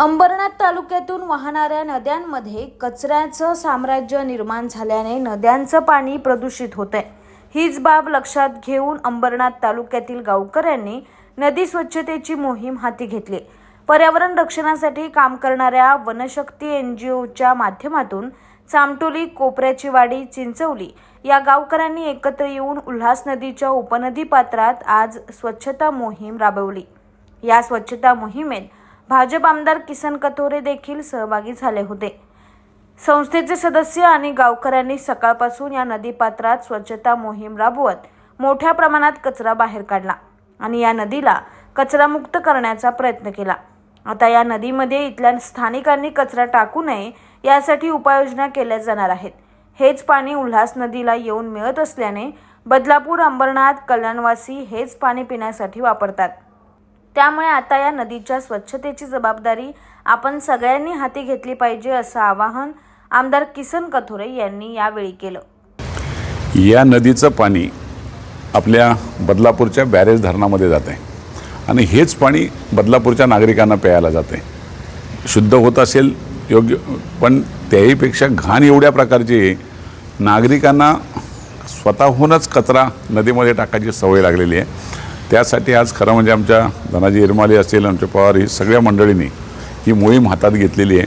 अंबरनाथ तालुक्यातून वाहणाऱ्या नद्यांमध्ये कचऱ्याचं साम्राज्य निर्माण झाल्याने नद्यांचं पाणी प्रदूषित होत आहे हीच बाब लक्षात घेऊन अंबरनाथ तालुक्यातील गावकऱ्यांनी नदी स्वच्छतेची मोहीम हाती घेतली. पर्यावरण रक्षणासाठी काम करणाऱ्या वनशक्ती एन जी ओच्या माध्यमातून चामटोली कोपऱ्याची वाडी चिंचवली या गावकऱ्यांनी एकत्र येऊन उल्हास नदीच्या उपनदी पात्रात आज स्वच्छता मोहीम राबवली. या स्वच्छता मोहिमेत भाजप आमदार किसन कथोरे देखील सहभागी झाले होते. संस्थेचे सदस्य आणि गावकऱ्यांनी सकाळपासून या नदीपात्रात स्वच्छता मोहीम राबवत मोठ्या प्रमाणात कचरा बाहेर काढला आणि या नदीला कचरामुक्त करण्याचा प्रयत्न केला. आता या नदीमध्ये इथल्या स्थानिकांनी कचरा टाकू नये यासाठी उपाययोजना केल्या जाणार आहेत. हेच पाणी उल्हास नदीला येऊन मिळत असल्याने बदलापूर अंबरनाथ कल्याणवासी हेच पाणी पिण्यासाठी वापरतात. त्यामुळे आता या नदीच्या स्वच्छतेची जबाबदारी आपण सगळ्यांनी हाती घेतली पाहिजे असं आवाहन आमदार किसन कथोरे यांनी यावेळी केलं. या नदीचं पाणी आपल्या बदलापूरच्या बॅरेज धरणामध्ये जातं आहे. आणि हेच पाणी बदलापूरच्या नागरिकांना प्यायला जाते शुद्ध होत असेल योग्य पण त्याहीपेक्षा घाण एवढ्या प्रकारची नागरिकांना स्वतःहूनच कचरा नदीमध्ये टाकायची सवय लागलेली आहे. त्यासाठी आज खरं म्हणजे आमच्या धनाजी इरमाली असेल आमच्या पवार ही सगळ्या मंडळींनी ही मोहीम हातात घेतलेली आहे.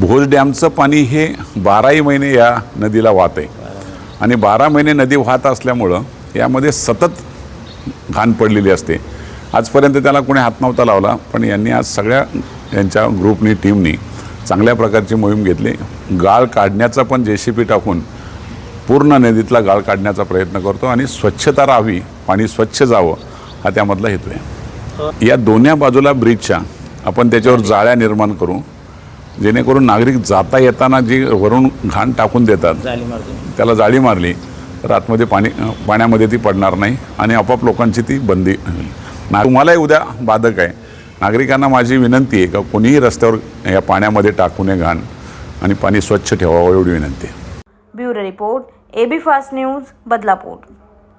भोज डॅमचं पाणी हे बाराही महिने या नदीला वाहत आहे. आणि बारा महिने नदी वाहत असल्यामुळं यामध्ये सतत घाण पडलेली असते. आजपर्यंत त्याला कोणी हात नव्हता लावला पण यांनी आज सगळ्या यांच्या ग्रुपनी टीमनी चांगल्या प्रकारची मोहीम घेतली. गाळ काढण्याचा पण जे सी पी टाकून पूर्ण नदीतला गाळ काढण्याचा प्रयत्न करतो आणि स्वच्छता राहावी पाणी स्वच्छ जावं हा त्यामधला हेतू आहे. या दोन्ही बाजूला ब्रिजच्या आपण त्याच्यावर जाळ्या निर्माण करू. जेणेकरून नागरिक जाता येताना जी वरून घाण टाकून देतात त्याला जाळी मारली तर आतमध्ये पाणी पाण्यामध्ये ती पडणार नाही आणि आपोआप लोकांची ती बंदी होईल. ना तुम्हालाही उद्या बाधक आहे. नागरिकांना माझी विनंती आहे का कोणीही रस्त्यावर या पाण्यामध्ये टाकू नये घाण आणि पाणी स्वच्छ ठेवावं एवढी विनंती आहे. Bureau report AB fast news Badlapur.